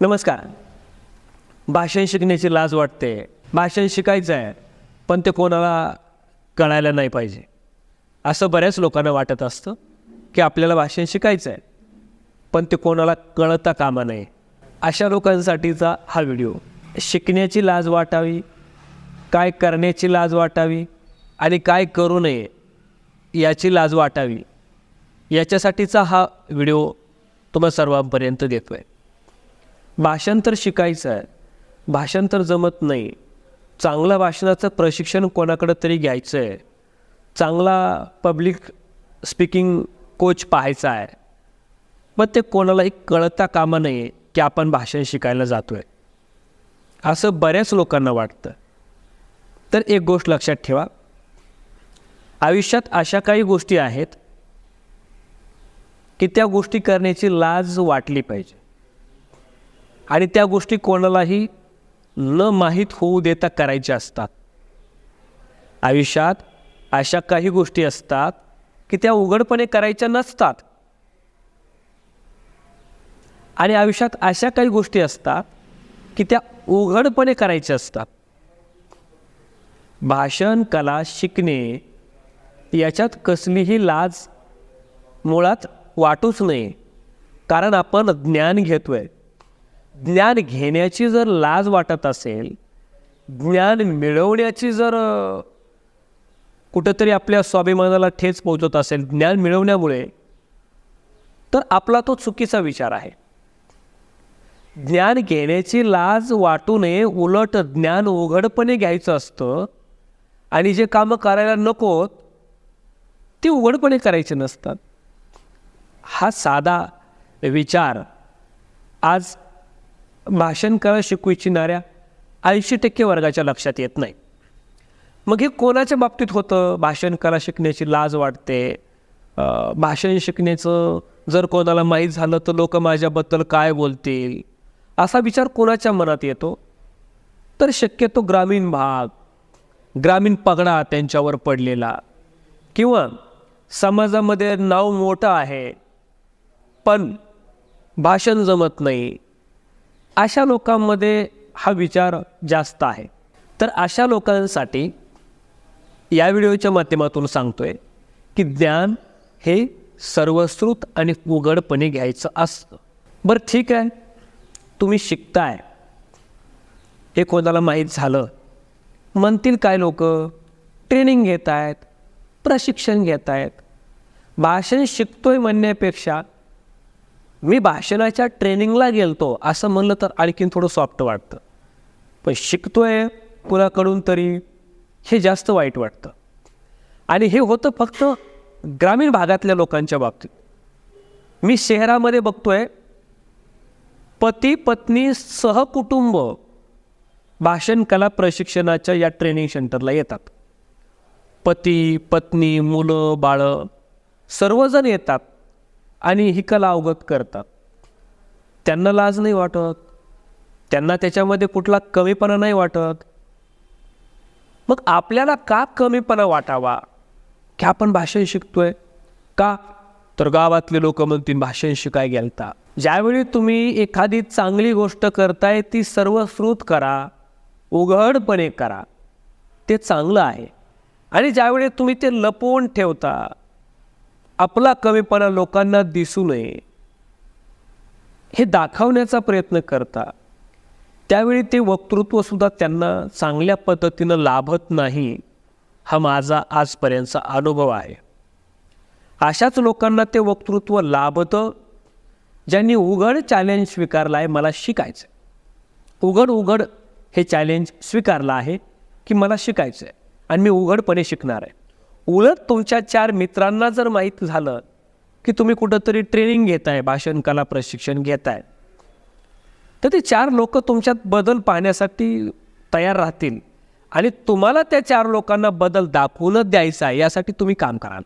नमस्कार. भाषण शिकण्याची लाज वाटते. भाषण शिकायचं आहे पण ते कोणाला कळायला नाही पाहिजे. असं बऱ्याच लोकांना वाटत असतं की आपल्याला भाषण शिकायचं आहे पण ते कोणाला कळता कामा नये. अशा लोकांसाठीचा हा व्हिडिओ. शिकण्याची लाज वाटावी काय करण्याची लाज वाटावी आणि काय करू नये याची लाज वाटावी याच्यासाठीचा हा व्हिडिओ तुम्हा सर्वांपर्यंत देतो आहे भाषांतर शिकायचं आहे. भाषांतर जमत नाही. चांगलं भाषणाचं प्रशिक्षण कोणाकडं तरी घ्यायचं आहे. चांगला पब्लिक स्पीकिंग कोच पाहायचा आहे. मग ते कोणालाही कळता कामा नये की आपण भाषण शिकायला जातो आहे असं बऱ्याच लोकांना वाटतं. तर एक गोष्ट लक्षात ठेवा. आयुष्यात अशा काही गोष्टी आहेत की त्या गोष्टी करण्याची लाज वाटली पाहिजे. आणि त्या गोष्टी कोणालाही न माहीत होऊ देता करायच्या असतात. आयुष्यात अशा काही गोष्टी असतात की त्या उघडपणे करायच्या नसतात. आणि आयुष्यात अशा काही गोष्टी असतात की त्या उघडपणे करायच्या असतात. भाषण कला शिकणे याच्यात कसलीही लाज मुळात वाटूच नये. कारण आपण ज्ञान घेतोय. ज्ञान घेण्याची जर लाज वाटत असेल ज्ञान मिळवण्याची जर कुठंतरी आपल्या स्वाभिमानाला ठेच पोहोचत असेल ज्ञान मिळवण्यामुळे तर आपला तो चुकीचा विचार आहे. ज्ञान घेण्याची लाज वाटू नये उलट ज्ञान उघडपणे घ्यायचं असतं आणि जे कामं करायला नकोत ती उघडपणे करायचे नसतात. हा साधा विचार आज भाषण कला शिकू इच्छिणाऱ्या ऐंशी टक्के वर्गाच्या लक्षात येत नाही. मग हे कोणाच्या बाबतीत होतं? भाषण कला शिकण्याची लाज वाटते. भाषण शिकण्याचं जर कोणाला माहीत झालं तर लोक माझ्याबद्दल काय बोलतील? असा विचार कोणाच्या मनात येतो? तर शक्यतो ग्रामीण भाग ग्रामीण पगडा त्यांच्यावर पडलेला. किंवा समाजामध्ये नाव मोठं आहे पण भाषण जमत नाही. अशा लोकांमध्ये हा विचार जास्त आहे. तर अशा लोकांसाठी या व्हिडिओच्या माध्यमातून सांगतोय की ज्ञान हे सर्वश्रुत आणि उघडपणे घ्यायचं असतं. बरं ठीक आहे. तुम्ही शिकताय. हे कोणाला माहीत झालं? म्हणतील काय लोक? ट्रेनिंग घेत आहेत प्रशिक्षण घेत आहेत भाषण शिकतोय म्हणण्यापेक्षा मी भाषणाच्या ट्रेनिंगला गेलतो असं म्हणलं तर आणखीन थोडं सॉफ्ट वाटतं. पण शिकतोय कुणाकडून तरी हे जास्त वाईट वाटतं. आणि हे होतं फक्त ग्रामीण भागातल्या लोकांच्या बाबतीत. मी शहरामध्ये बघतोय पती पत्नी सहकुटुंब भाषण कला प्रशिक्षणाच्या या ट्रेनिंग सेंटरला येतात. पती पत्नी मुलं बाळं सर्वजण येतात. आणि ही कला अवगत करतात. त्यांना लाज नाही वाटत. त्यांना त्याच्यामध्ये कुठला कमीपणा नाही वाटत. मग आपल्याला का कमीपणा वाटावा? की आपण भाषण शिकतोय? का? तर गावातले लोक म्हणतील भाषण शिकाय गेलता. ज्यावेळी तुम्ही एखादी चांगली गोष्ट करताय ती सर्वश्रुत करा. उघडपणे करा. ते चांगलं आहे. आणि ज्यावेळी तुम्ही ते लपवून ठेवता आपला कमीपणा लोकांना दिसू नये हे दाखवण्याचा प्रयत्न करता. त्यावेळी ते वक्तृत्वसुद्धा त्यांना चांगल्या पद्धतीनं लाभत नाही हा माझा आजपर्यंतचा अनुभव आहे. अशाच लोकांना ते वक्तृत्व लाभतं ज्यांनी उघड चॅलेंज स्वीकारलं आहे मला शिकायचं आहे उघड उघड हे चॅलेंज स्वीकारलं आहे की मला शिकायचं आहे आणि मी उघडपणे शिकणार आहे. उलट तुमच्या चार मित्रांना जर माहीत झालं की तुम्ही कुठंतरी ट्रेनिंग घेताय भाषण कला प्रशिक्षण घेताय तर ते चार लोक तुमच्यात बदल पाहण्यासाठी तयार राहतील आणि तुम्हाला त्या चार लोकांना बदल दाखवूनच द्यायचा आहे यासाठी तुम्ही काम कराल.